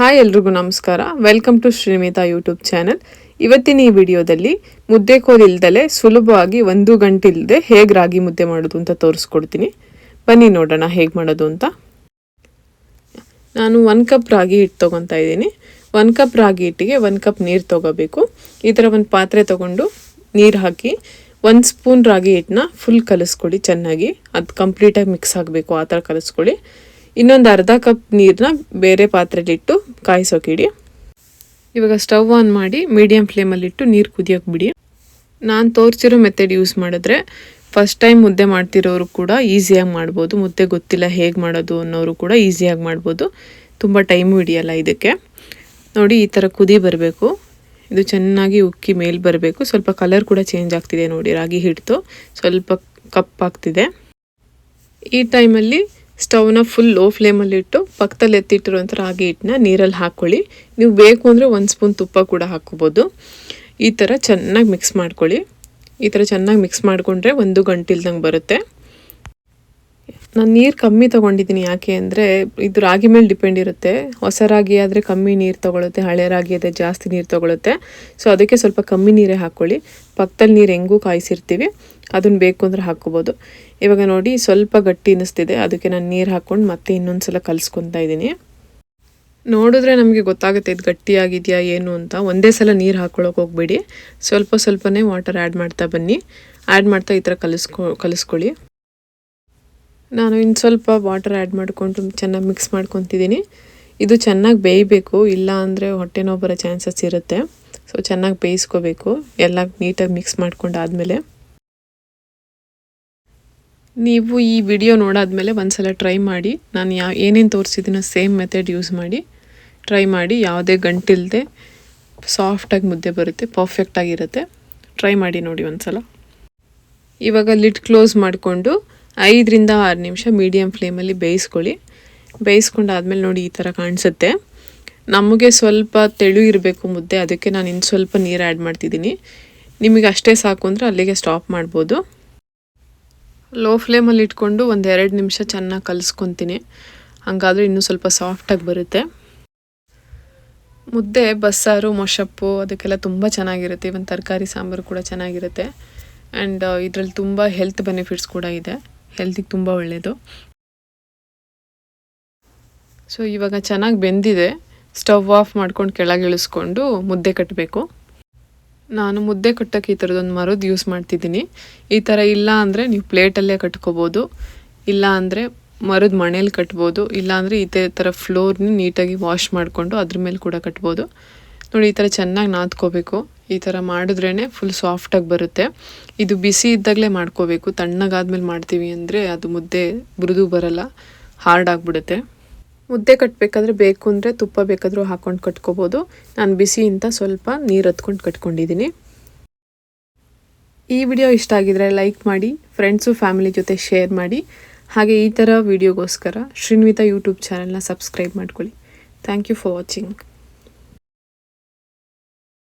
Hi ಎಲ್ರಿಗೂ ನಮಸ್ಕಾರ. Welcome to Shrimita YouTube channel ಇವತ್ತಿನ ಈ ವಿಡಿಯೋದಲ್ಲಿ ಮುದ್ದೆ ಕೋಲ್ ಇಲ್ದಲೆ ಸುಲಭವಾಗಿ ಒಂದು ಗಂಟೆ ಇಲ್ಲದೆ ಹೇಗೆ ರಾಗಿ ಮುದ್ದೆ ಮಾಡೋದು ಅಂತ ತೋರಿಸ್ಕೊಡ್ತೀನಿ. ಬನ್ನಿ ನೋಡೋಣ ಹೇಗೆ ಮಾಡೋದು ಅಂತ. ನಾನು ಒನ್ ಕಪ್ ರಾಗಿ ಹಿಟ್ಟು ತೊಗೊತಾ ಇದ್ದೀನಿ. ಒನ್ ಕಪ್ ರಾಗಿ ಹಿಟ್ಟಿಗೆ ಒನ್ ಕಪ್ ನೀರು ತೊಗೋಬೇಕು. ಈ ಥರ ಒಂದು ಪಾತ್ರೆ ತೊಗೊಂಡು ನೀರು ಹಾಕಿ ಒಂದು ಸ್ಪೂನ್ ರಾಗಿ ಹಿಟ್ಟನ್ನ ಫುಲ್ ಕಲಿಸ್ಕೊಳ್ಳಿ ಚೆನ್ನಾಗಿ. ಅದು ಕಂಪ್ಲೀಟಾಗಿ ಮಿಕ್ಸ್ ಆಗಬೇಕು, ಆ ಥರ ಕಲಿಸ್ಕೊಳ್ಳಿ ಇನ್ನೊಂದು ಅರ್ಧ ಕಪ್ ನೀರನ್ನ ಬೇರೆ ಪಾತ್ರೆಲಿಟ್ಟು ಕಾಯಿಸೋಕಿಡಿ ಇವಾಗ ಸ್ಟವ್ ಆನ್ ಮಾಡಿ ಮೀಡಿಯಮ್ ಫ್ಲೇಮಲ್ಲಿಟ್ಟು ನೀರು ಕುದಿಯೋಕೆ ಬಿಡಿ. ನಾನು ತೋರಿಸಿರೋ ಮೆಥಡ್ ಯೂಸ್ ಮಾಡಿದ್ರೆ ಫಸ್ಟ್ ಟೈಮ್ ಮುದ್ದೆ ಮಾಡ್ತಿರೋರು ಕೂಡ ಈಸಿಯಾಗಿ ಮಾಡ್ಬೋದು. ಮುದ್ದೆ ಗೊತ್ತಿಲ್ಲ ಹೇಗೆ ಮಾಡೋದು ಅನ್ನೋರು ಕೂಡ ಈಸಿಯಾಗಿ ಮಾಡ್ಬೋದು. ತುಂಬ ಟೈಮು ಹಿಡಿಯಲ್ಲ ಇದಕ್ಕೆ. ನೋಡಿ, ಈ ಥರ ಕುದಿ ಬರಬೇಕು. ಇದು ಚೆನ್ನಾಗಿ ಉಕ್ಕಿ ಮೇಲೆ ಬರಬೇಕು. ಸ್ವಲ್ಪ ಕಲರ್ ಕೂಡ ಚೇಂಜ್ ಆಗ್ತಿದೆ ನೋಡಿ, ರಾಗಿ ಹಿಡಿದು. ಸ್ವಲ್ಪ ಕಪ್ಪಾಗ್ತಿದೆ ಈ ಟೈಮಲ್ಲಿ ಸ್ಟವ್ನ ಫುಲ್ ಲೋ ಫ್ಲೇಮಲ್ಲಿ ಇಟ್ಟು ಪಕ್ಕದಲ್ಲಿ ಎತ್ತಿಟ್ಟಿರುವಂಥ ರಾಗಿ ಹಿಟ್ಟನ್ನ ನೀರಲ್ಲಿ ಹಾಕ್ಕೊಳ್ಳಿ. ನೀವು ಬೇಕು ಅಂದರೆ ಒಂದು ಸ್ಪೂನ್ ತುಪ್ಪ ಕೂಡ ಹಾಕ್ಕೋಬೋದು. ಈ ಥರ ಚೆನ್ನಾಗಿ ಮಿಕ್ಸ್ ಮಾಡ್ಕೊಳ್ಳಿ. ಈ ಥರ ಚೆನ್ನಾಗಿ ಮಿಕ್ಸ್ ಮಾಡಿಕೊಂಡ್ರೆ ಒಂದು ಗಂಟಿಲ್ದಂಗೆ ಬರುತ್ತೆ. ನಾನು ನೀರು ಕಮ್ಮಿ ತೊಗೊಂಡಿದ್ದೀನಿ ಯಾಕೆ ಅಂದರೆ ಇದು ರಾಗಿ ಮೇಲೆ ಡಿಪೆಂಡ್ ಇರುತ್ತೆ. ಹೊಸ ರಾಗಿ ಆದರೆ ಕಮ್ಮಿ ನೀರು ತೊಗೊಳುತ್ತೆ, ಹಳೆ ರಾಗಿ ಆದರೆ ಜಾಸ್ತಿ ನೀರು ತೊಗೊಳುತ್ತೆ. ಸೊ ಅದಕ್ಕೆ ಸ್ವಲ್ಪ ಕಮ್ಮಿ ನೀರೇ ಹಾಕ್ಕೊಳ್ಳಿ ಪಕ್ಕದಲ್ಲಿ ನೀರು ಹೆಂಗೂ ಕಾಯಿಸಿರ್ತೀವಿ ಅದನ್ನು ಬೇಕು ಅಂದರೆ ಹಾಕ್ಕೋಬೋದು. ಇವಾಗ ನೋಡಿ, ಸ್ವಲ್ಪ ಗಟ್ಟಿ ಅನ್ನಿಸ್ತಿದೆ, ಅದಕ್ಕೆ ನಾನು ನೀರು ಹಾಕ್ಕೊಂಡು ಮತ್ತೆ ಇನ್ನೊಂದು ಸಲ ಕಲಿಸ್ಕೊತಾ ಇದ್ದೀನಿ ನೋಡಿದ್ರೆ ನಮಗೆ ಗೊತ್ತಾಗುತ್ತೆ ಇದು ಗಟ್ಟಿಯಾಗಿದೆಯಾ, ಏನು ಅಂತ. ಒಂದೇ ಸಲ ನೀರು ಹಾಕ್ಕೊಳಕ್ಕೆ ಹೋಗ್ಬೇಡಿ. ಸ್ವಲ್ಪ ಸ್ವಲ್ಪನೇ ವಾಟರ್ ಆ್ಯಡ್ ಮಾಡ್ತಾ ಬನ್ನಿ. ಆ್ಯಡ್ ಮಾಡ್ತಾ ಈ ಥರ ಕಲಿಸ್ಕೊ, ಕಲಿಸ್ಕೊಳ್ಳಿ. ನಾನು ಇನ್ನು ಸ್ವಲ್ಪ ವಾಟರ್ ಆ್ಯಡ್ ಮಾಡಿಕೊಂಡು ಚೆನ್ನಾಗಿ ಮಿಕ್ಸ್ ಮಾಡ್ಕೊತಿದ್ದೀನಿ. ಇದು ಚೆನ್ನಾಗಿ ಬೇಯಬೇಕು, ಇಲ್ಲ ಅಂದರೆ ಹೊಟ್ಟೆ ನೋವು ಬರೋ ಚಾನ್ಸಸ್ ಇರುತ್ತೆ. ಸೊ ಚೆನ್ನಾಗಿ ಬೇಯಿಸ್ಕೋಬೇಕು. ಎಲ್ಲ ನೀಟಾಗಿ ಮಿಕ್ಸ್ ಮಾಡ್ಕೊಂಡಾದಮೇಲೆ. ನೀವು ಈ ವಿಡಿಯೋ ನೋಡಾದಮೇಲೆ ಒಂದು ಸಲ ಟ್ರೈ ಮಾಡಿ. ನಾನು ಯಾವ ಏನೇನು ತೋರಿಸಿದ್ದೀನೋ ಸೇಮ್ ಮೆಥಡ್ ಯೂಸ್ ಮಾಡಿ. ಟ್ರೈ ಮಾಡಿ. ಯಾವುದೇ ಗಂಟಿಲ್ಲದೆ ಸಾಫ್ಟಾಗಿ ಮುದ್ದೆ ಬರುತ್ತೆ ಪರ್ಫೆಕ್ಟಾಗಿರುತ್ತೆ ಟ್ರೈ ಮಾಡಿ ನೋಡಿ ಒಂದು ಸಲ ಇವಾಗ ಲಿಡ್ ಕ್ಲೋಸ್ ಮಾಡಿಕೊಂಡು ಐದರಿಂದ ಆರು ನಿಮಿಷ ಮೀಡಿಯಮ್ ಫ್ಲೇಮಲ್ಲಿ ಬೇಯಿಸ್ಕೊಳ್ಳಿ. ಬೇಯಿಸ್ಕೊಂಡಾದ್ಮೇಲೆ ನೋಡಿ ಈ ಥರ ಕಾಣಿಸುತ್ತೆ. ನಮಗೆ ಸ್ವಲ್ಪ ತೆಳು ಇರಬೇಕು ಮುದ್ದೆ, ಅದಕ್ಕೆ ನಾನು ಇನ್ನು ಸ್ವಲ್ಪ ನೀರು ಆ್ಯಡ್ ಮಾಡ್ತಿದ್ದೀನಿ. ನಿಮಗೆ ಅಷ್ಟೇ ಸಾಕು ಅಂದರೆ ಅಲ್ಲಿಗೆ ಸ್ಟಾಪ್ ಮಾಡ್ಬೋದು. ಲೋ ಫ್ಲೇಮಲ್ಲಿ ಇಟ್ಕೊಂಡು ಒಂದು ಎರಡು ನಿಮಿಷ ಚೆನ್ನಾಗಿ ಕಲಿಸ್ಕೊತೀನಿ. ಹಾಗಾದರೆ ಇನ್ನೂ ಸ್ವಲ್ಪ ಸಾಫ್ಟಾಗಿ ಬರುತ್ತೆ. ಮುದ್ದೆ, ಬಸ್ಸಾರು, ಮೊಸಪ್ಪು, ಅದಕ್ಕೆಲ್ಲ ತುಂಬ ಚೆನ್ನಾಗಿರುತ್ತೆ. ಇವನ್ ತರಕಾರಿ, ಸಾಂಬಾರು ಕೂಡ ಚೆನ್ನಾಗಿರುತ್ತೆ. ಆ್ಯಂಡ್ ಇದರಲ್ಲಿ ತುಂಬ ಹೆಲ್ತ್ ಬೆನಿಫಿಟ್ಸ್ ಕೂಡ ಇದೆ. ಹೆಲ್ತಿಗೆ ತುಂಬ ಒಳ್ಳೆಯದು ಸೊ ಇವಾಗ ಚೆನ್ನಾಗಿ ಬೆಂದಿದೆ. ಸ್ಟವ್ ಆಫ್ ಮಾಡ್ಕೊಂಡು ಕೆಳಗೆ ಇಳಿಸ್ಕೊಂಡು ಮುದ್ದೆ ಕಟ್ಟಬೇಕು ನಾನು ಮುದ್ದೆ ಕಟ್ಟೋಕ್ಕೆ ಈ ಥರದೊಂದು ಮರದ್ದು ಯೂಸ್ ಮಾಡ್ತಿದ್ದೀನಿ. ಈ ಥರ ಇಲ್ಲ ಅಂದರೆ ನೀವು ಪ್ಲೇಟಲ್ಲೇ ಕಟ್ಕೋಬೋದು. ಇಲ್ಲ ಅಂದರೆ ಮರದ ಮಣೆಯಲ್ಲಿ ಕಟ್ಬೋದು. ಇಲ್ಲ ಅಂದರೆ ಇದೇ ಥರ ಫ್ಲೋರ್ನ ನೀಟಾಗಿ ವಾಶ್ ಮಾಡಿಕೊಂಡು ಅದ್ರ ಮೇಲೆ ಕೂಡ ಕಟ್ಬೋದು. ನೋಡಿ, ಈ ಥರ ಚೆನ್ನಾಗಿ ನಾದ್ಕೋಬೇಕು. ಈ ಥರ ಮಾಡಿದ್ರೇ ಫುಲ್ ಸಾಫ್ಟಾಗಿ ಬರುತ್ತೆ. ಇದು ಬಿಸಿ ಇದ್ದಾಗಲೇ ಮಾಡ್ಕೋಬೇಕು. ತಣ್ಣಗಾದ್ಮೇಲೆ ಮಾಡ್ತೀವಿ ಅಂದರೆ ಅದು ಮುದ್ದೆ ಮೃದು ಬರಲ್ಲ ಹಾರ್ಡ್ ಆಗಿಬಿಡುತ್ತೆ. ಮುದ್ದೆ ಕಟ್ಟಬೇಕಾದ್ರೆ ಬೇಕು ಅಂದರೆ ತುಪ್ಪ ಬೇಕಾದರೂ ಹಾಕ್ಕೊಂಡು ಕಟ್ಕೋಬೋದು. ನಾನು ಬಿಸಿಯಿಂದ ಸ್ವಲ್ಪ ನೀರು ಹತ್ಕೊಂಡು ಕಟ್ಕೊಂಡಿದ್ದೀನಿ ಈ ವಿಡಿಯೋ ಇಷ್ಟ ಆಗಿದ್ರೆ ಲೈಕ್ ಮಾಡಿ ಫ್ರೆಂಡ್ಸು ಫ್ಯಾಮಿಲಿ ಜೊತೆ ಶೇರ್ ಮಾಡಿ. ಹಾಗೆ ಈ ಥರ ವಿಡಿಯೋಗೋಸ್ಕರ ಶ್ರೀನ್ವಿತಾ ಯೂಟ್ಯೂಬ್ ಚಾನಲ್ನ ಸಬ್ಸ್ಕ್ರೈಬ್ ಮಾಡ್ಕೊಳ್ಳಿ. Thank you for watching